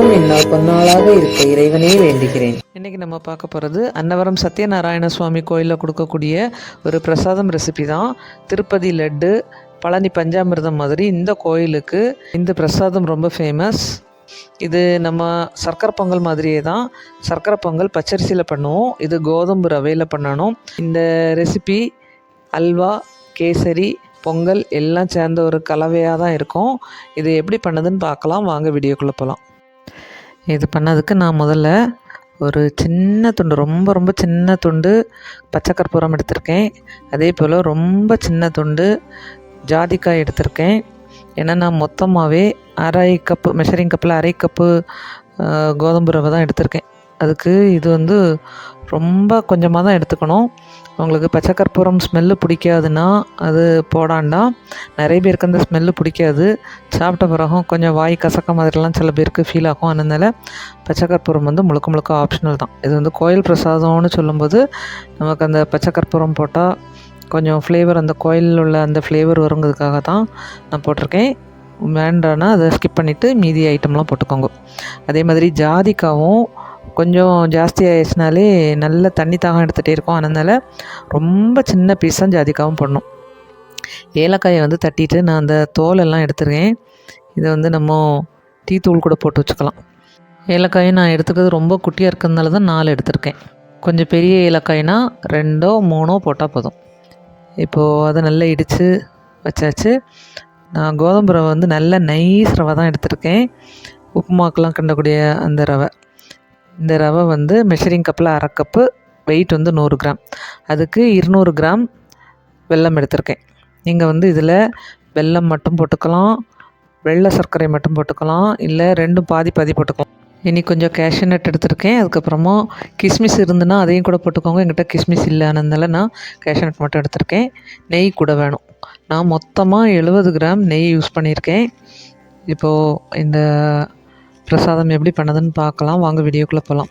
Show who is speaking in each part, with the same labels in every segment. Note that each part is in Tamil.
Speaker 1: அனைவருக்கும் இந்நாள் பொன்னாளாக இருக்க இறைவனே வேண்டுகிறேன்.
Speaker 2: இன்றைக்கி நம்ம பார்க்க போகிறது அன்னவரம் சத்யநாராயண சுவாமி கோயிலில் கொடுக்கக்கூடிய ஒரு பிரசாதம் ரெசிபி தான். திருப்பதி லட்டு பழனி பஞ்சாமிர்தம் மாதிரி இந்த கோயிலுக்கு இந்த பிரசாதம் ரொம்ப ஃபேமஸ் இது நம்ம சர்க்கரை பொங்கல் மாதிரியே தான். சர்க்கரை பொங்கல் பச்சரிசியில் பண்ணுவோம். இது கோதம்பு ரவையில் பண்ணணும். இந்த ரெசிபி அல்வா கேசரி பொங்கல் எல்லாம் சேர்ந்த ஒரு கலவையாக தான் இருக்கும். இது எப்படி பண்ணுதுன்னு பார்க்கலாம். வாங்க வீடியோக்குள்ளே போகலாம் இது பண்ணதுக்கு நான் முதல்ல ஒரு சின்ன துண்டு ரொம்ப ரொம்ப சின்ன துண்டு பச்சை கற்பூரம் எடுத்திருக்கேன். அதே போல் ரொம்ப சின்ன துண்டு ஜாதிக்காய் எடுத்திருக்கேன். ஏன்னா நான் மொத்தமாகவே அரை கப்பு மெஷரிங் கப்பில் அரை கப்பு கோதம்பு ரவை தான் எடுத்திருக்கேன். அதுக்கு இது வந்து ரொம்ப கொஞ்சமாக தான் எடுத்துக்கணும். உங்களுக்கு பச்சை கற்பூரம் ஸ்மெல்லு பிடிக்காதுன்னா அது போடாண்டா. நிறைய பேருக்கு அந்த ஸ்மெல்லு பிடிக்காது. சாப்பிட்ட பிறகும் கொஞ்சம் வாய் கசக்க மாதிரிலாம் சில பேருக்கு ஃபீல் ஆகும். அதனால பச்சை கற்பூரம் வந்து முழுக்க முழுக்க ஆப்ஷனல் தான். இது வந்து கோயில் பிரசாதம்னு சொல்லும்போது நமக்கு அந்த பச்சை கற்பூரம் போட்டால் கொஞ்சம் ஃப்ளேவர் அந்த கோயிலில் உள்ள அந்த ஃப்ளேவர் வருங்கிறதுக்காக தான் நான் போட்டிருக்கேன். வேண்டான்னா அதை ஸ்கிப் பண்ணிவிட்டு மீதி ஐட்டம்லாம் போட்டுக்கோங்க. அதே மாதிரி ஜாதிக்காவும் கொஞ்சம் ஜாஸ்தி ஆயிடுச்சுனாலே நல்ல தண்ணி தாகம் எடுத்துகிட்டே இருக்கும். அதனால் ரொம்ப சின்ன பீஸ் தான் ஜாதிக்காவும் போடணும். ஏலக்காயை வந்து தட்டிட்டு நான் அந்த தோலெல்லாம் எடுத்துருக்கேன். இதை வந்து நம்ம டீ தூள் கூட போட்டு வச்சுக்கலாம். ஏலக்காயும் நான் எடுத்துக்கிறது ரொம்ப குட்டியாக இருக்கிறதுனால தான் நாலு எடுத்திருக்கேன். கொஞ்சம் பெரிய ஏலக்காய்னா ரெண்டோ மூணோ போட்டால் போதும். இப்போது அதை நல்லா இடித்து வச்சாச்சு. நான் கோதம்பு ரவை வந்து நல்ல நைஸ் ரவை தான் எடுத்திருக்கேன். உப்புமாக்கெலாம் கிண்டக்கூடிய அந்த ரவை. இந்த ரவை வந்து மெஷரிங் கப்பில் அரை கப்பு வெயிட் வந்து நூறு கிராம். அதுக்கு இருநூறு கிராம் வெல்லம் எடுத்திருக்கேன். நீங்கள் வந்து இதில் வெல்லம் மட்டும் போட்டுக்கலாம் வெள்ளை சர்க்கரை மட்டும் போட்டுக்கலாம் இல்லை ரெண்டும் பாதி பாதி போட்டுக்கலாம். இனி கொஞ்சம் கேஷ்யூ நட் எடுத்திருக்கேன். அதுக்கப்புறமா கிஸ்மிஸ் இருந்துன்னா அதையும் கூட போட்டுக்கோங்க. எங்கிட்ட கிஸ்மிஸ் இல்லைனால நான் கேஷ்யூ நட் மட்டும் எடுத்திருக்கேன். நெய் கூட வேணும். நான் மொத்தமாக எழுபது கிராம் நெய் யூஸ் பண்ணியிருக்கேன். இப்போது இந்த பிரசாதம் எப்படி பண்ணுதுன்னு பார்க்கலாம். வாங்க வீடியோக்குள்ளே போகலாம்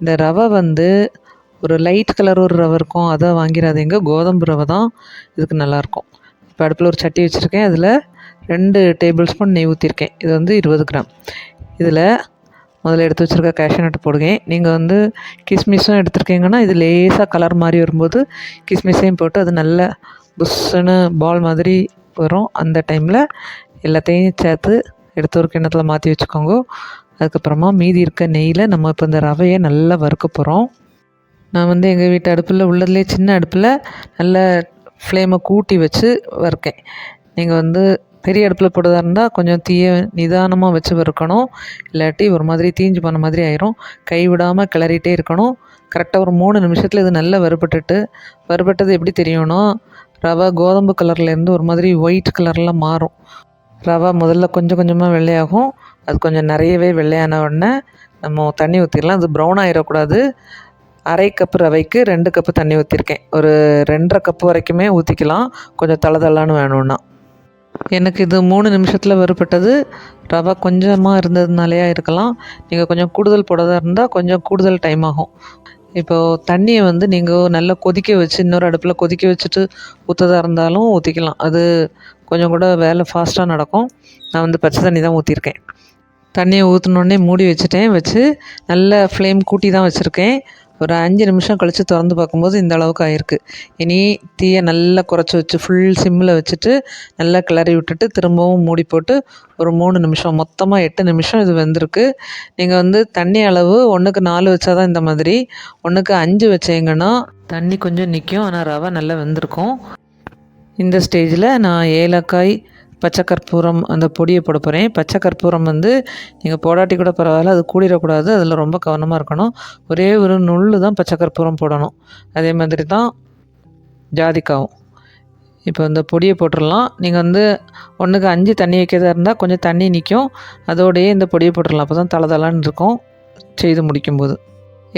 Speaker 2: இந்த ரவை வந்து ஒரு லைட் கலர் ஒரு ரவை இருக்கும். அதை வாங்கிடாதீங்க கோதம்பு ரவை தான் இதுக்கு நல்லாயிருக்கும். இப்போ அடுப்பில் ஒரு சட்டி வச்சுருக்கேன். அதில் ரெண்டு டேபிள் ஸ்பூன் நெய் ஊற்றிருக்கேன் இது வந்து இருபது கிராம். இதில் முதல்ல எடுத்து வச்சுருக்க கேஷ்யூ நட்டு போடுங்க நீங்கள் வந்து கிஸ்மிஸும் எடுத்துருக்கீங்கன்னா இது லேசாக கலர் மாதிரி வரும்போது கிஸ்மிஸையும் போட்டு அது நல்ல புஷ்ஷுன்னு பால் மாதிரி வரும். அந்த டைமில் எல்லாத்தையும் சேர்த்து எடுத்து ஒரு கிண்ணத்தில் மாற்றி வச்சுக்கோங்க. அதுக்கப்புறமா மீதி இருக்க நெய்யில் நம்ம இப்போ இந்த ரவையை நல்லா வறுக்க போகிறோம் நான் வந்து எங்கள் வீட்டு அடுப்பில் உள்ளதுலேயே சின்ன அடுப்பில் நல்ல ஃப்ளேமை கூட்டி வச்சு வறுக்கேன். நீங்கள் வந்து பெரிய அடுப்பில் போடுறதா இருந்தால் கொஞ்சம் தீய நிதானமாக வச்சு வறுக்கணும். இல்லாட்டி ஒரு மாதிரி தீஞ்சு போன மாதிரி ஆயிரும். கை விடாமல் கிளறிட்டே இருக்கணும். கரெக்டாக ஒரு மூணு நிமிஷத்தில் இது நல்லா வறுபட்டுட்டு வறுபட்டது எப்படி தெரியணும் ரவை கோதம்பு கலர்லேருந்து ஒரு மாதிரி ஒயிட் கலரில் மாறும். ரவை முதல்ல கொஞ்சம் கொஞ்சமாக வெள்ளையாகும். அது கொஞ்சம் நிறையவே வெள்ளையான உடனே நம்ம தண்ணி ஊற்றிடலாம் அது ப்ரௌன் ஆகிடக்கூடாது அரை கப்பு ரவைக்கு ரெண்டு கப்பு தண்ணி ஊற்றிருக்கேன் ஒரு ரெண்டரை கப்பு வரைக்குமே ஊற்றிக்கலாம் கொஞ்சம் தள வேணும்னா. எனக்கு இது மூணு நிமிஷத்தில் வெறுப்பட்டது ரவை கொஞ்சமாக இருந்ததுனாலேயா இருக்கலாம். நீங்கள் கொஞ்சம் கூடுதல் போடதாக இருந்தால் கொஞ்சம் கூடுதல் டைம் ஆகும். இப்போது தண்ணியை வந்து நீங்கள் நல்லா கொதிக்க வச்சு இன்னொரு அடுப்பில் கொதிக்க வச்சுட்டு ஊற்றதா இருந்தாலும் ஊற்றிக்கலாம் அது கொஞ்சம் கூட வேலை ஃபாஸ்ட்டாக நடக்கும். நான் வந்து பச்சை தண்ணி தான் ஊற்றிருக்கேன் தண்ணியை ஊற்றினோடனே மூடி வச்சுட்டேன். வச்சு நல்ல ஃப்ளேம் கூட்டி தான் வச்சுருக்கேன். ஒரு அஞ்சு நிமிஷம் கழித்து திறந்து பார்க்கும்போது இந்த அளவுக்கு ஆயிருக்கு. இனி தீயை நல்லா குறைச்சி வச்சு ஃபுல் சிம்மில் வச்சுட்டு நல்லா கிளறி விட்டுட்டு திரும்பவும் மூடி போட்டு ஒரு மூணு நிமிஷம். மொத்தமாக எட்டு நிமிஷம் இது வெந்திருக்கு. நீங்கள் வந்து தண்ணி அளவு ஒன்றுக்கு நாலு வச்சா தான் இந்த மாதிரி. ஒன்றுக்கு அஞ்சு வச்சிங்கன்னா தண்ணி கொஞ்சம் நிற்கும் ஆனால் ரவை நல்லா வெந்திருக்கும். இந்த ஸ்டேஜில் நான் ஏலக்காய் பச்சை கற்பூரம் அந்த பொடியை போட போகிறேன் பச்சை கற்பூரம் வந்து நீங்கள் போடாட்டி கூட பரவாயில்ல அது கூடிடக்கூடாது அதில் ரொம்ப கவனமாக இருக்கணும். ஒரே ஒரு நுள்ளு தான் பச்சை கற்பூரம் போடணும். அதே மாதிரி தான் ஜாதிக்காவும். இப்போ இந்த பொடியை போட்டுடலாம் நீங்கள் வந்து ஒன்றுக்கு அஞ்சு தண்ணி வைக்கிறதா இருந்தால் கொஞ்சம் தண்ணி நிற்கும் அதோடையே இந்த பொடியை போட்டுடலாம் அப்போ தான் தலை தலான்னு இருக்கும் செய்து முடிக்கும்போது.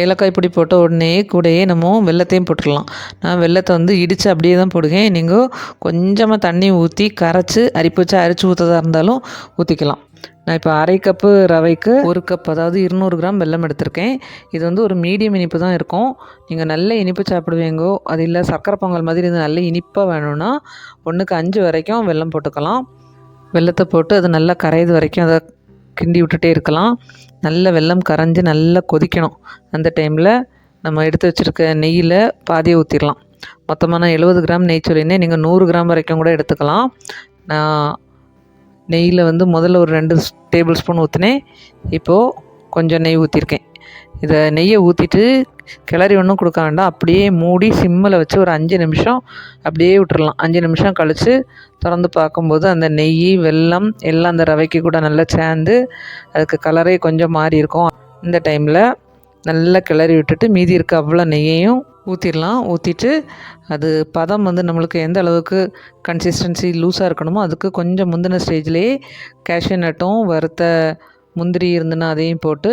Speaker 2: ஏலக்காய் பொடி போட்ட உடனே கூடயே நம்ம வெள்ளத்தையும் போட்டுடலாம் நான் வெள்ளத்தை வந்து இடித்து அப்படியே தான் போடுவேன். நீங்கள் கொஞ்சமாக தண்ணி ஊற்றி கரைச்சி அரிப்பு வச்சு அரிச்சு ஊற்றதாக இருந்தாலும் ஊற்றிக்கலாம் நான் இப்போ அரை கப்பு ரவைக்கு ஒரு கப் அதாவது இருநூறு கிராம் வெல்லம் எடுத்திருக்கேன். இது வந்து ஒரு மீடியம் இனிப்பு தான் இருக்கும். நீங்கள் நல்ல இனிப்பு சாப்பிடுவீங்கோ அது இல்லை சர்க்கரை பொங்கல் மாதிரி இது நல்ல இனிப்பாக வேணும்னா ஒன்றுக்கு அஞ்சு வரைக்கும் வெல்லம் போட்டுக்கலாம். வெல்லத்தை போட்டு அது நல்லா கரையுது வரைக்கும் அதை கிண்டி விட்டுட்டே இருக்கலாம். நல்ல வெள்ளம் கரைஞ்சி நல்லா கொதிக்கணும். அந்த டைமில் நம்ம எடுத்து வச்சுருக்க நெய்யில் பாதியை ஊற்றிடலாம் மொத்தமாக நான் எழுபது கிராம் நெய் சொல்லியிருந்தேன். நீங்கள் நூறு கிராம் வரைக்கும் கூட எடுத்துக்கலாம். நான் நெய்யில் வந்து முதல்ல ஒரு ரெண்டு டேபிள் ஸ்பூன் ஊற்றினேன் இப்போது கொஞ்சம் நெய் ஊற்றிருக்கேன் இதை நெய்யை ஊற்றிட்டு கிளறி ஒன்றும் கொடுக்க வேண்டாம். அப்படியே மூடி சிம்மில் வச்சு ஒரு அஞ்சு நிமிஷம் அப்படியே விட்டுறலாம். அஞ்சு நிமிஷம் கழித்து திறந்து பார்க்கும்போது அந்த நெய் வெல்லம் எல்லாம் அந்த ரவைக்கு கூட நல்லா சேர்ந்து அதுக்கு கலரே கொஞ்சம் மாறி இருக்கும். இந்த டைமில் நல்லா கிளறி விட்டுட்டு மீதி இருக்க அவ்வளோ நெய்யையும் ஊற்றிடலாம் ஊற்றிட்டு அது பதம் வந்து நம்மளுக்கு எந்த அளவுக்கு கன்சிஸ்டன்சி லூஸாக இருக்கணுமோ அதுக்கு கொஞ்சம் முந்தின ஸ்டேஜ்லேயே கேஷ்யூ நட்டும் வறுத்த முந்திரி இருந்துன்னா அதையும் போட்டு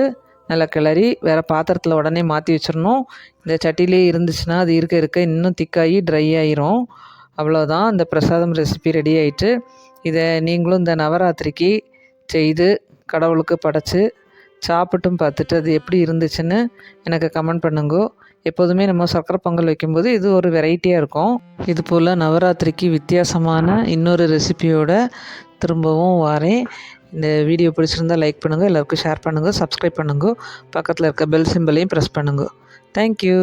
Speaker 2: நல்லா கிளறி வேறு பாத்திரத்தில் உடனே மாற்றி வச்சிடணும். இந்த சட்டிலே இருந்துச்சுன்னா அது இருக்க இருக்க இன்னும் திக்காகி ட்ரை ஆயிரும். அவ்வளோதான் இந்த பிரசாதம் ரெசிபி ரெடி ஆயிட்டு இதை நீங்களும் இந்த நவராத்திரிக்கு செய்து கடவுளுக்கு படைச்சு சாப்பிட்டும் பார்த்துட்டு அது எப்படி இருந்துச்சுன்னு எனக்கு கமெண்ட் பண்ணுங்க. எப்போதுமே நம்ம சர்க்கரை பொங்கல் வைக்கும்போது இது ஒரு வெரைட்டியாக இருக்கும். இது போல் நவராத்திரிக்கு வித்தியாசமான இன்னொரு ரெசிபியோட திரும்பவும் வரேன். இந்த வீடியோ பிடிச்சிருந்தா லைக் பண்ணுங்கள் எல்லாருக்கும் ஷேர் பண்ணுங்கள் சப்ஸ்கிரைப் பண்ணுங்கள் பக்கத்தில் இருக்க பெல் சிம்பிளையும் ப்ரெஸ் பண்ணுங்கள் தேங்க்யூ